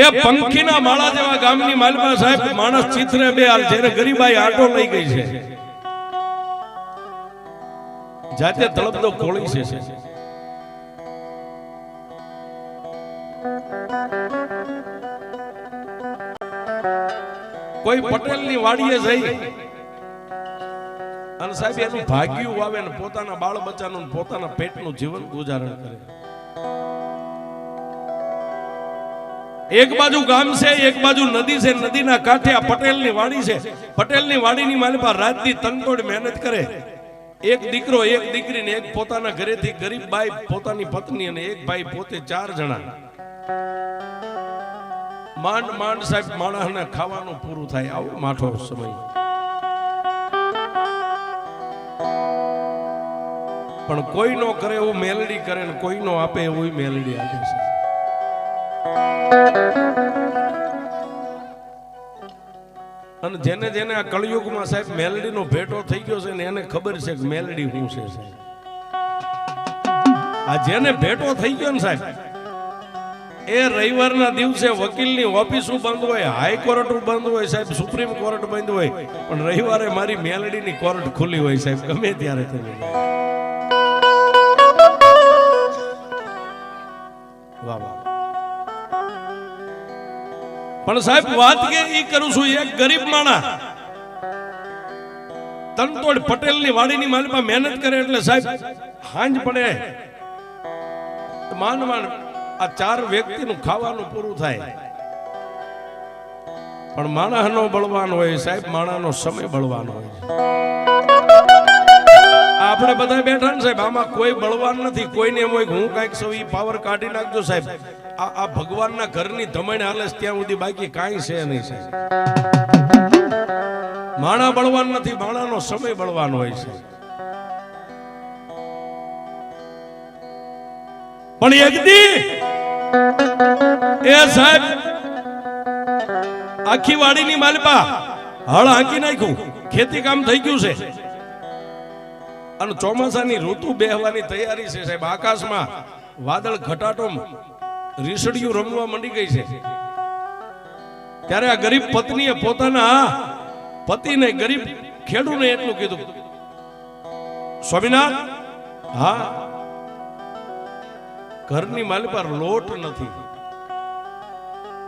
એ પંખીના માળા જેવા ગામની માલપા સાહેબ માણસ ચિત્રે બે હાલ જ્યારે ગરીબાઈ આટો લઈ ગઈ છે. જાતે તળપદો ખોળી છે કોઈ પટેલની વાડીએ જઈ અને સાહેબ એનું ભાગ્યું વાવે ને પોતાના બાળ બચ્ચાનું ને પોતાના પેટનું જીવન ગુજારણ કરે. એક બાજુ ગામ છે, એક બાજુ નદી છે, નદીના કાંઠે આ પટેલની વાડી છે. પટેલની વાડીની માલિપા રાતની તનતોડ મહેનત કરે. એક દીકરો, એક દીકરી ને એક પોતાના ઘરેથી ગરીબ બાઈ પોતાની પત્ની અને એક ભાઈ પોતે ચાર જણા. માંડ માંડ સાહેબ માણસને ખાવાનું પૂરું થાય આવો માઠો સમય. પણ કોઈ નો કરે એવું મેલડી કરે ને કોઈ નો આપે એવું મેલડી આપે છે. અને જેને જેને આ કળયુગમાં સાહેબ મેલડીનો ભેટો થઈ ગયો છે ને એને ખબર છે કે મેલડી શું છે આ જેને ભેટો થઈ ગયો ને સાહેબ, એ રવિવારના દિવસે વકીલની ઓફિસો બંધ હોય હાઈકોર્ટ બંધ હોય સાહેબ, સુપ્રીમ કોર્ટ બંધ હોય, પણ રવિવારે મારી મેલડીની કોર્ટ ખુલ્લી હોય સાહેબ, ગમે ત્યારે તમે વાહ વાહ. પણ સાહેબ, વાત કે ઈ કરું છું, એક ગરીબ માણા તનતોડ પટેલની વાડીની માલમાં મહેનત કરે એટલે સાહેબ, હાંજ પડે. માન માન, આ ચાર વ્યક્તિનું ખાવાનું પૂરું થાય. પણ માણસનો બળવાન હોય, સાહેબ, માણસનો સમય બળવાન હોય. આપણે બધા બેઠા ને સાહેબ, આમાં કોઈ બળવાન નથી, કોઈને એમ હોય હું કાંઈક સૌ પાવર કાઢી નાખજો સાહેબ. આ આ ભગવાનના ઘરની ધમણ હાલે ત્યાં સુધી બાકી કાંઈ છે નહીં છે માણા બળવાન નથી, માણાનો સમય બળવાન હોય છે. પણ એક દી એ સાહેબ, આખી વાડીની માલપા હળ હાંકી નાખ્યું. ખેતી કામ થઈ ગયું છે. અને ચોમાસાની ઋતુ બેહવાની તૈયારી છે સાહેબ. આકાશમાં વાદળ ઘટાટો રીસડિયું રમવા માંડી ગઈ છે. ત્યારે આ ગરીબ પત્નીએ પોતાના પતિને ગરીબ ખેડૂને એટલું કીધું. સ્વામિનાથ હા, ઘરની માલ પર લોટ નથી.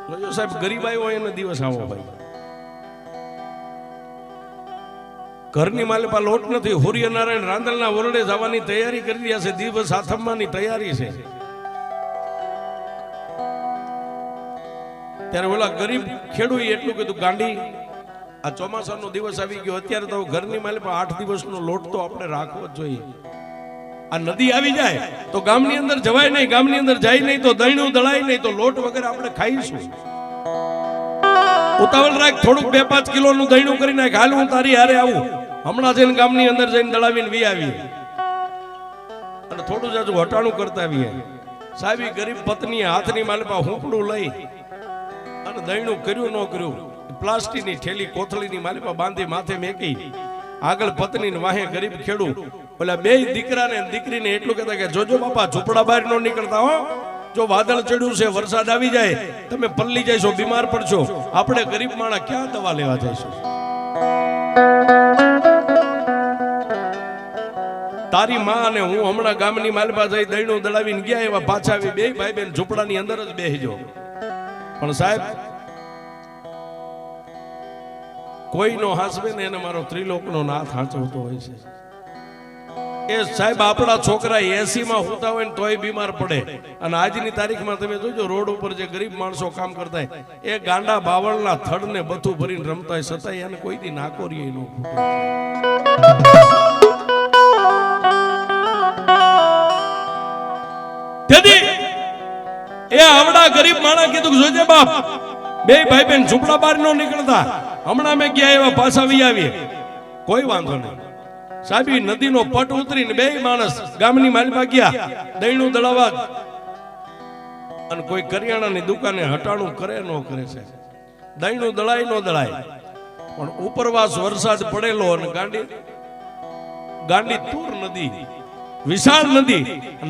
જોજો સાહેબ, ગરીબ આવ્યો એનો દિવસ આવો ભાઈ. ઘરની માલી પર લોટ નથી. હુર્યનારાયણ રાંદલના ઓરડે જવાની તૈયારી કરી રહ્યા છે. દિવસ આથમવાની તૈયારી છે. ત્યારે ઓલા ગરીબ ખેડૂએ એટલું કીધું, ગાંડી, આ ચોમાસાનો દિવસ આવી ગયો, અત્યારે તો ઘરની માલી પર આઠ દિવસનો લોટ તો આપણે રાખવો જ જોઈએ. આ નદી આવી જાય તો ગામની અંદર જવાય નહીં, ગામની અંદર જાય નહીં તો દહીણું દળાય નહીં તો લોટ વગર આપણે ખાઈશું. ઉતાવળ રાખ, થોડુંક બે પાંચ કિલો નું દહીણું કરી નાખ, હાલ હું તારી હારે આવું. હમણાં જઈને ગામની અંદર જઈને દળાવીને વી આવી અને થોડું જાજુ હટાણું કરતા આવીએ. સાહેબ ગરીબ પત્નીએ હાથની માલપા હુંપડું લઈ દહીણું કર્યું ન કર્યું? પ્લાસ્ટિકની થેલી કોથળીની માલિકા બાંધી માથે મેકી. આગળ પત્ની વાહે ગરીબ ખેડૂ ઓલા બે દીકરાને દીકરીને એટલું કહેતા કે, જોજો બાપા, ઝૂંપડા બહાર ન નીકળતા હો. જો વાદળ ચડ્યું છે, વરસાદ આવી જાય, તમે પલ્લી જઈશો, બીમાર પડશો. આપણે ગરીબ માણા ક્યાં દવા લેવા જઈશું? તારી માં અને હું હમણાં ગામની માલપા જઈ દહીણું દળાવીને ગયા એવા પાછા આવી બે ભાઈ બેન ઝૂંપડાની અંદર જ બેહજો પણ સાહેબ કોઈનો હાસવે ને એને મારો ત્રિલોકનો નાથ હાંચવતો હોય છે. એ સાહેબ, આપણા છોકરા એસી માં હોતા હોય ને તોય બીમાર પડે. અને આજની તારીખમાં તમે જોજો, રોડ ઉપર જે ગરીબ માણસો કામ કરતા એ ગાંડા બાવળના થડને બધું ભરીને રમતા હોય, છતાંય એને કોઈ દી નાકોરીએ ન એ આવડા ગરીબ માણસ કીધું જોજે બાપ, બે ભાઈ બેન ઝૂંપડા બહાર ન નીકળતા. હમણાં મેં ગયા એવા પાછા વી આવીએ? કોઈ વાંધો નહીં. સાબી નદીનો પટ ઉતરીને બે માણસ ગામની માલમાં ગયા દહીણું દળાવા અને કોઈ કરિયાણાની દુકાને હટાણું કરે ન કરે છે. દહીણું દળાય ન દળાય. પણ ઉપરવાસ વરસાદ પડેલો અને ગાંડી ગાંડી તૂર નદી, વિશાળ નદી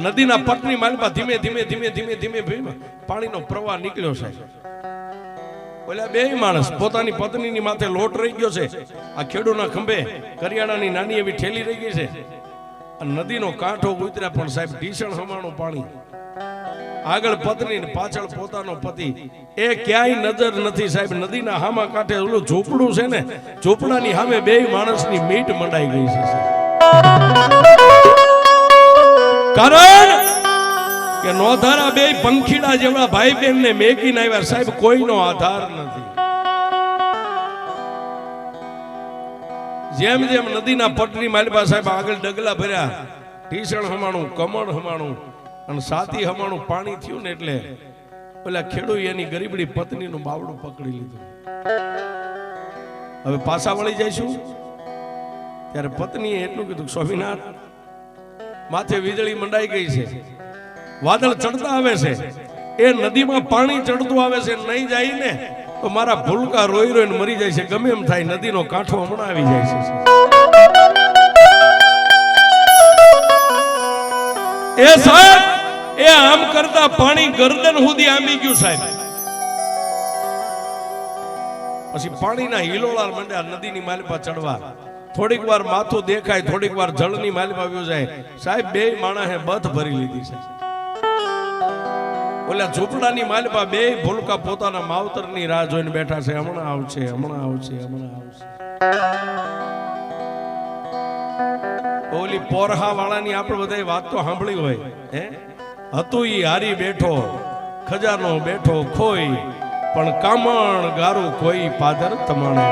નદીના પટની માલમાં ધીમે ધીમે ધીમે ધીમે ધીમે પાણીનો પ્રવાહ નીકળ્યો છે. ઓલા બે માણસ પોતાની પત્નીની માથે લોટ રહી ગયો છે. આ ખેડૂના ખંભે કરિયાણાની નાની એવી ઠેલી રહી ગઈ છે. નદીનો કાંઠો ઉતર્યા પણ સાહેબ ભીષણ હમાણું પાણી. આગળ પત્ની પાછળ પોતાનો પતિ. એ ક્યાંય નજર નથી સાહેબ, નદીના હામા કાંઠે ઓલું ઝૂંપડું છે ને, ઝૂંપડાની સામે બે માણસની મીટ મંડાઈ ગઈ છે કારણ કે નોધારા બે પંખીડા જેવડા ભાઈ બહેન ને મેકીને આવ્યા. સાહેબ, કોઈનો આધાર નથી. જેમ જેમ નદીના પટની માલિબા સાહેબ, આગળ ડગલા ભર્યા. ઢીસણ હમાણું, કમળ હમાણું અને સાતી હમાણું પાણી થયું ને એટલે પેલા ખેડૂત એની ગરીબડી પત્નીનું બાવડું પકડી લીધું. હવે પાછા વળી જઈશું? ત્યારે પત્નીએ એટલું કીધું, સ્વામિનાથ, માથે વીજળી મંડાઈ ગઈ છે. વાદળ ચડતા આવે છે. એ નદીમાં પાણી ચડતું આવે છે, નહીં જાય ને તો મારા ભૂલકા રોઈ રોઈને મરી જાય છે. ગમે એમ થાય, નદીનો કાંઠો હમણાં આવી જાય છે. એ સાહેબ, એ આમ કરતા પાણી ગરદન સુધી આંબી ગયું સાહેબ. પછી પાણીના હિલોળા મંડ્યા નદીની માલિપા ચડવા. થોડીક વાર માથું દેખાય, થોડીક વાર જળની માલિપા આવ્યું જાય. સાહેબ, બે માણસે બથ ભરી લીધી છે. ઓલા ઝૂંપડાની માલપા બે ભૂલકા પોતાના માવતરની રાહ જોઈને બેઠા છે. હમણાં આવશે હમણાં આવશે હમણાં આવશે. ઓલી પોરહા વાળાની આપણે બધાય વાત તો સાંભળી હોય, હે? હતું ઈ હારી બેઠો, ખજાનો બેઠો ખોઈ, પણ કામણ ગારું કોઈ પાદર તમાણે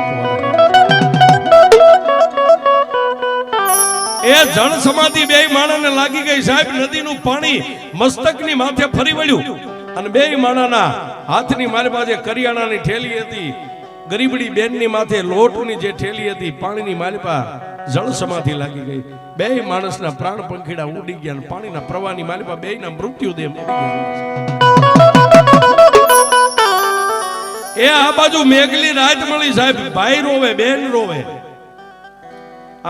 એ જળ સમાધિ બે માણસને લાગી ગઈ સાહેબ, નદીનું પાણી મસ્તકની માથે ફરી વળ્યું. અને બે માણાના હાથની મારી પાસે કરિયાણાની ઠેલી હતી. ગરીબડી બેનની માથે લોટની જે ઠેલી હતી, પાણીની માલિપા જળ સમાધિ લાગી ગઈ. બે માણસના પ્રાણ પંખીડા ઉડી ગયા પાણીના પ્રવાહની માલિપા બેયના મૃત્યુ દેહ એ આ બાજુ મેઘલી રાત મળી સાહેબ, ભાઈ રોવે, બેન રોવે.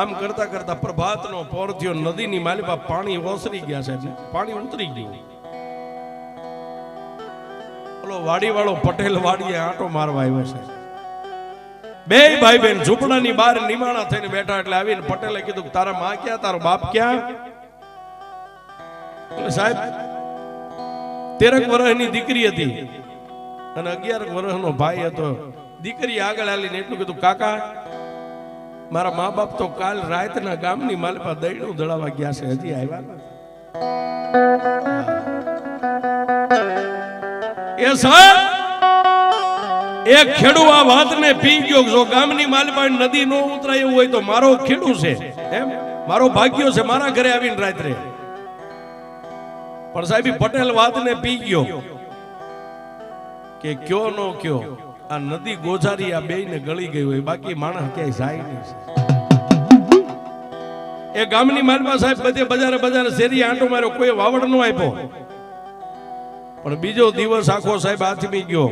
આમ કરતા કરતા પ્રભાતનો પોર થયો નદીની માલિપા પાણી ઓસરી ગયા સાહેબ. પાણી ઉતરી ગયું. ઓલો વાડી વાળો પટેલ વાડીએ આંટો મારવા આવ્યો છે. બે ભાઈ બેન ઝૂંપડાની બહાર નિમાણા થઈને બેઠા એટલે આવીને પટેલે કીધું કે તારા માં ક્યાં, તારો બાપ ક્યાં? સાહેબ, તેરક વર્ષની દીકરી હતી અને અગિયાર વર્ષનો ભાઈ હતો. દીકરી આગળ આવીને એટલું કીધું, કાકા, મારા મા બાપ તો કાલ રાતના ગામની માલપા દૈડું દળાવા ગયા છે, હજી આવ્યા. એ સાહેબ એક ખેડુ આ વાતને પી ગયો જો ગામની માલપા નદી નો ઉતરાય એવું હોય તો મારો ખેડુ છે. એમ? મારો ભાગ્યો છે મારા ઘરે આવીને રાત્રે. પણ સાહેબ પટેલ વાતને પી ગયો કે કયો નો કયો, આ નદી ગોઝારી આ બેયને ગળી ગઈ હોય, બાકી માણસ ક્યાંય જાય નહીં એ ગામની માલપા સાહેબ બધે બજારે બજારે શેરી આંટો માર્યો, કોઈ વાવડ નો આપ્યો. પણ બીજો દિવસ આખો સાહેબ આથમી ગયો.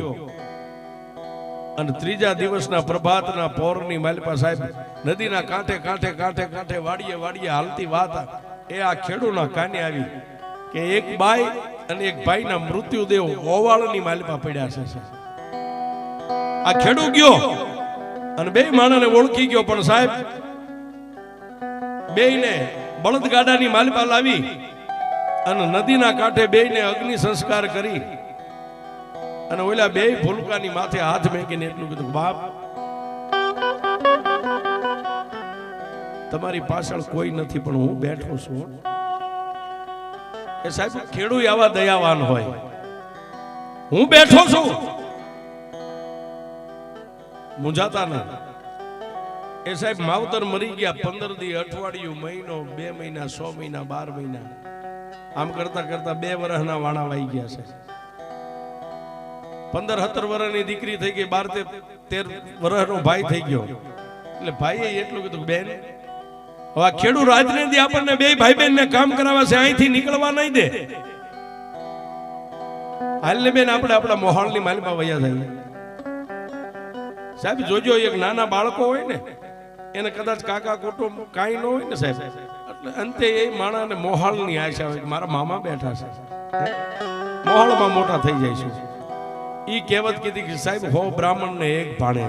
અને ત્રીજા દિવસના પ્રભાતના પોરની માલપા સાહેબ નદીના કાંઠે કાંઠે કાંઠે કાંઠે વાડીએ વાડીએ હાલતી વાત એ આ ખેડૂના કાને આવી કે એક બાઈ અને એક ભાઈના મૃત્યુદેવ ઓવાળની માલપા પડ્યા છે આ ખેડૂ ગયો અને બે માણસને ઓળખી ગયો પણ સાહેબ, બેયને બળદગાડાની માલપા લાવી અને નદીના કાંઠે બેયને અગ્નિ સંસ્કાર કરી અને ઓલા બે ભૂલકાની માથે હાથ મેકીને એટલું કીધું બાપ, તમારી પાછળ કોઈ નથી, પણ હું બેઠો છું. એ સાહેબ ખેડૂ આવા દયાવાન હોય. હું બેઠો છું. મુંજાતા નહીં એ સાહેબ, માવતર મરી ગયા પંદર દી અઠવાડિયું, મહિનો, બે મહિના, સો મહિના, બાર મહિના. આમ કરતા કરતા બે વર્ષના વાણા વાઈ ગયા છે. પંદર, સત્તર વર્ષની દીકરી થઈ ગઈ, બાર, તેર વર્ષનો ભાઈ થઈ ગયો. એટલે ભાઈએ એટલું કીધું બેન, હવે ખેડૂત રાજને આપણને બે ભાઈ બેન ને કામ કરાવે છે, અહીંથી નીકળવા નહીં દે. હાલને બેન, આપણે આપણા મોહાળની માલમાં વયા થઈ સાહેબ, જોજો, એક નાના બાળકો હોય ને, એને કદાચ કાકા કુટુંબ કાંઈ ન હોય ને સાહેબ અંતે એ માણાને મોહાળની આશા હોય મારા મામા બેઠા છે. મોહાળમાં મોટા થઈ જાય છે. ઈ કહેવત કીધી કે સાહેબ, હો બ્રાહ્મણ ને એક ભાણે.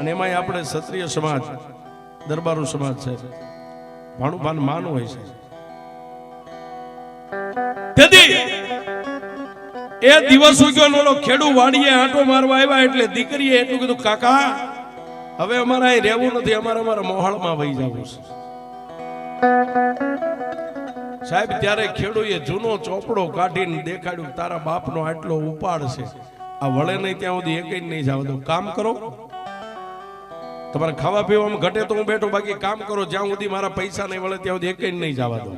અને એમાંય આપણે ક્ષત્રિય સમાજ, દરબારો સમાજ છે. ભાણું ભાન માનું હોય છે. એ દિવસ ઉગ્યો ઓલો ખેડુ વાડીએ આંટો મારવા આવ્યા એટલે દીકરીએ એટલું કીધું, કાકા, હવે અમારે અહીં રહેવું નથી, અમારે અમારા મોહાળમાં વહી જવું છે. સાહેબ, ત્યારે ખેડૂએ જૂનો ચોપડો કાઢીને દેખાડ્યું, તારા બાપનો આટલો ઉપાડ છે. આ વળે નહીં ત્યાં સુધી એક નહીં જાવ કામ કરો. તમારે ખાવા પીવામાં ઘટે તો હું બેઠો, બાકી કામ કરો. જ્યાં સુધી મારા પૈસા નહીં વળે ત્યાં સુધી એક નહીં જવા દો.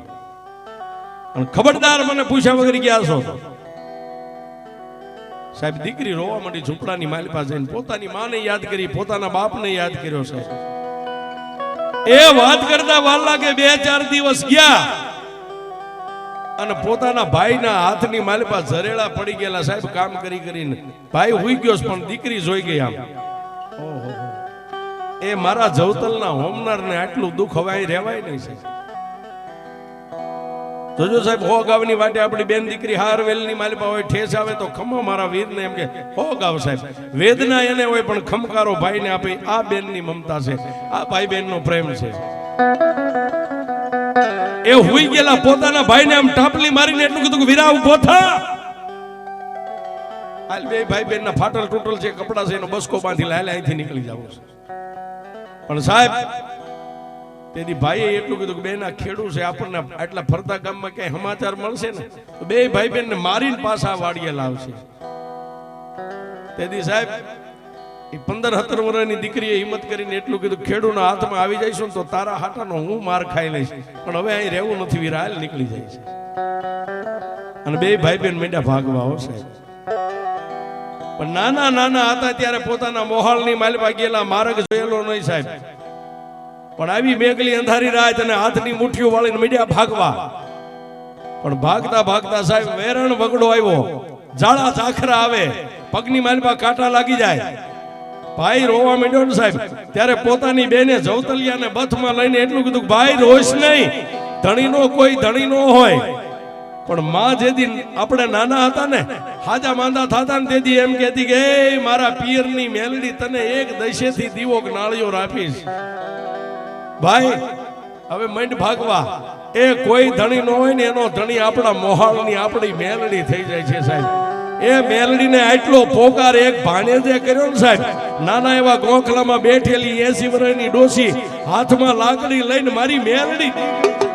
અને ખબરદાર મને પૂછ્યા વગર ગયા છો. સાહેબ, દીકરી રોવા માંડી ઝૂંપડાની માલી પાસે જઈને પોતાની માને યાદ કરી, પોતાના બાપને યાદ કર્યો સાહેબ એ વાત કરતા વાર લાગે બે ચાર દિવસ ગયા અને પોતાના ભાઈના હાથની માલિપા ઝરેડા પડી ગયેલા સાહેબ કામ કરી કરીને ભાઈ હુઈ ગયો પણ દીકરી જોઈ ગઈ આમ. એ મારા જવતલના હોમનાર ને આટલું દુઃખ હવે અહીં રહેવાય નહીં છે જોજો સાહેબ, હો ગાવની વાટે આપણી બેન દીકરી હાર વેલની માલિપા હોય, ઠેસ આવે તો ખમો મારા વીરને એમ કે, હો ગાવ સાહેબ, વેદના એને હોય પણ ખમકારો ભાઈને આપે, આ બેનની મમતા છે, આ ભાઈ બેનનો પ્રેમ છે. એ હુઈ ગયેલા પોતાના ભાઈને આમ ટાપલી મારીને એટલું કીધું કે વીરા ઊભો થા હાલ બે ભાઈ બેન ના ફાટલ તૂટલ છે, કપડા છે, એનો બસકો બાંધી લાયલા અહીંથી નીકળી જવું પણ સાહેબ તેથી ભાઈએ એટલું કીધું કે બેના ખેડૂ છે, આપણને આટલા ફરતા ગામમાં ક્યાંય સમાચાર મળશે ને? તો બે ભાઈ બેનને મારીને પાછા વાડીએ લાવશે. તેથી સાહેબ, એ પંદર સત્તર વર્ષની દીકરીએ હિંમત કરીને એટલું કીધું ખેડૂના હાથમાં આવી જઈશું તો તારા હાટાનો હું માર ખાઈ લઈશ. પણ હવે અહીં રહેવું નથી વિરાલ નીકળી જાય છે. અને બે ભાઈ બેન મેંડા ભાગવા આવશે પણ નાના નાના હતા ત્યારે પોતાના મોહાલની માલવા ગયેલા માર્ગ જોયેલો નહીં સાહેબ. પણ આવી મેઘલી અંધારી રાત અને હાથની મુઠ્ઠીઓ વાળીને મીડિયા ભાગવા. પણ ભાગતા ભાગતા સાહેબ વેરણ વગડો આવ્યો. જાળા ઝાખરા આવે. પગની માલમાં કાંટા લાગી જાય. ભાઈ રોવા માંડ્યો ને સાહેબ. ત્યારે પોતાની બેને જવતલિયાને બથમાં લઈને એટલું કીધું ભાઈ રોશ નહીં. ધણીનો કોઈ ધણી નો હોય. પણ માં દિન આપણે નાના હતા ને, હાજા માંદા થતા ને તેથી એમ કહેતી કે મારા મારા પિયરની મેલડી તને એક દશેથી દીવો નાળિયો આપીશ ભાઈ હવે મંડ ભાગવા. એ કોઈ ધણી ન હોય ને એનો ધણી આપણા મોહાળની આપણી મેલડી થઈ જાય છે સાહેબ. એ મેલડીને આટલો પોકાર એક ભાણેજે કર્યો ને સાહેબ. નાના એવા ગોખલામાં બેઠેલી એસી વર્ષની ડોસી હાથમાં લાકડી લઈને મારી મેલડી મેલડી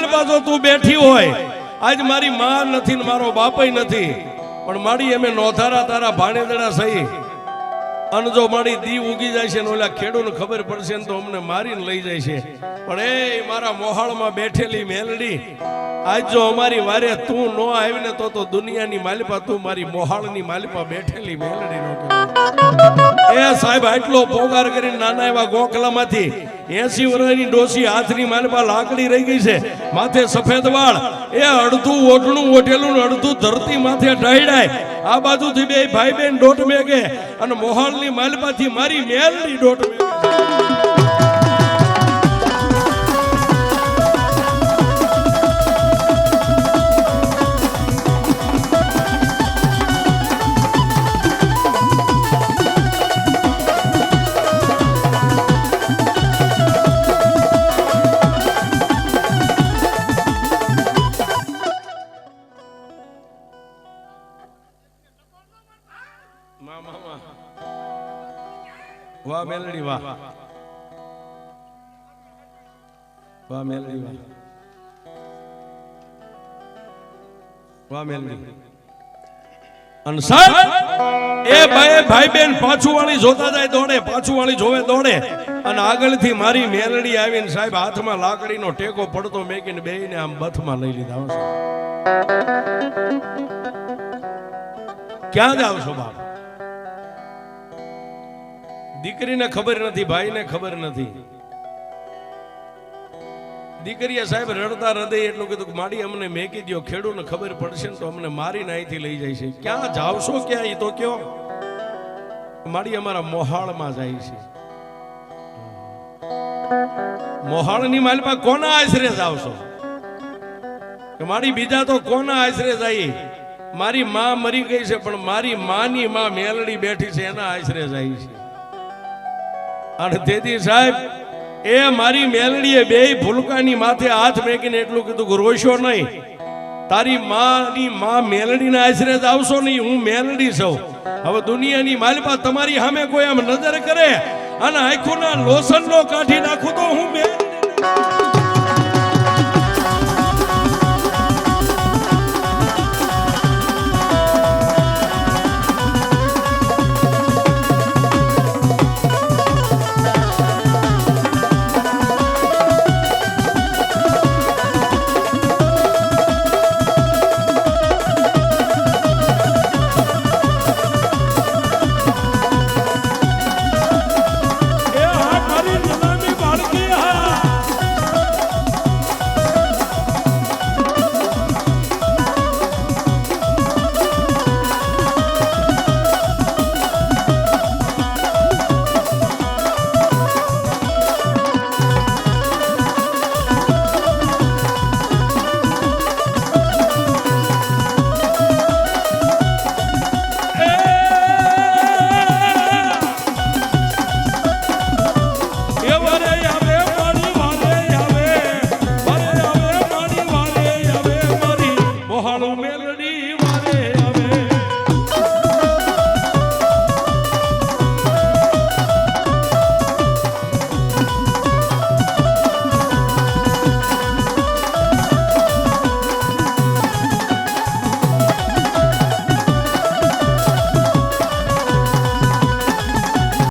મોહાળની માલપા તું બેઠી હોય. આજ મારી માં નથી ને મારો બાપય નથી. પણ મારી એમે નોધારા તારા ભાણેદડા સહી. અને જો મારી દી ઉગી જાય છે ને ઓલા ખેડૂને ખબર પડશે ને તો અમને મારીને લઈ જાય છે. પણ એ મારા મોહાળમાં બેઠેલી મેલડી, આજ જો અમારી વારે તું નો આવીને તો તો દુનિયાની માલિપા, તું મારી મોહાળની માલિપા બેઠેલી મેલડી નો એ સાહેબ, આટલો પોગાર કરીને નાના એવા ગોખલામાંથી એસી વર્ષની ડોસી હાથની માલપા લાકડી રહી ગઈ છે. માથે સફેદ વાળ. એ અડધું ઓઢણું ઓઢેલું અડધું ધરતી માથે ઢાળાય આ બાજુથી બે ભાઈ બેન દોઢ મેગે. અને મોહાલની માલપાથી મારી મેલની દોઢ મેગે. વાહ મેલડી વાહ. વાહ મેલડી વાહ. વાહ મેલડી. અને એ ભાઈ ભાઈ બેન પાછું વાળી જોતા જાય દોડે પાછું વાળી જોવે દોડે. અને આગળથી મારી મેલડી આવીને સાહેબ હાથમાં લાકડીનો ટેકો પડતો મેકીને બેહીને આમ બથમાં લઈ લીધા, હો ક્યાં જાવ છો બાપ? દીકરીને ખબર નથી, ભાઈને ખબર નથી. દીકરીએ સાહેબ રડતા હૃદય એટલું કીધું માડી અમને મેકી દ્યો, ખેડૂને ખબર પડશે ને તો અમને મારીને અહીંથી લઈ જાય છે. ક્યાં જાવશો ક્યાં એ તો કયો? માડી અમારા મોહાળમાં જાય છે. મોહાળની માલમાં કોના આશરે જાવશો? મારી બીજા તો કોના આશરે જાય? મારી માં મરી ગઈ છે, પણ મારી માની માં મેલડી બેઠી છે, એના આશરે જાય છે. અને તેથી સાહેબ, એ મારી મેલડીએ બે ફૂલકાની માથે હાથ મેકીને એટલું કીધું રોશો નહીં. તારી માની મા મેલડીના આશરે જ આવશો નહીં, હું મેલડી છું. હવે દુનિયાની માલપા તમારી સામે કોઈ આમ નજર કરે અને આંખોના લોસનનો કાઢી નાખું તો હું મેલડી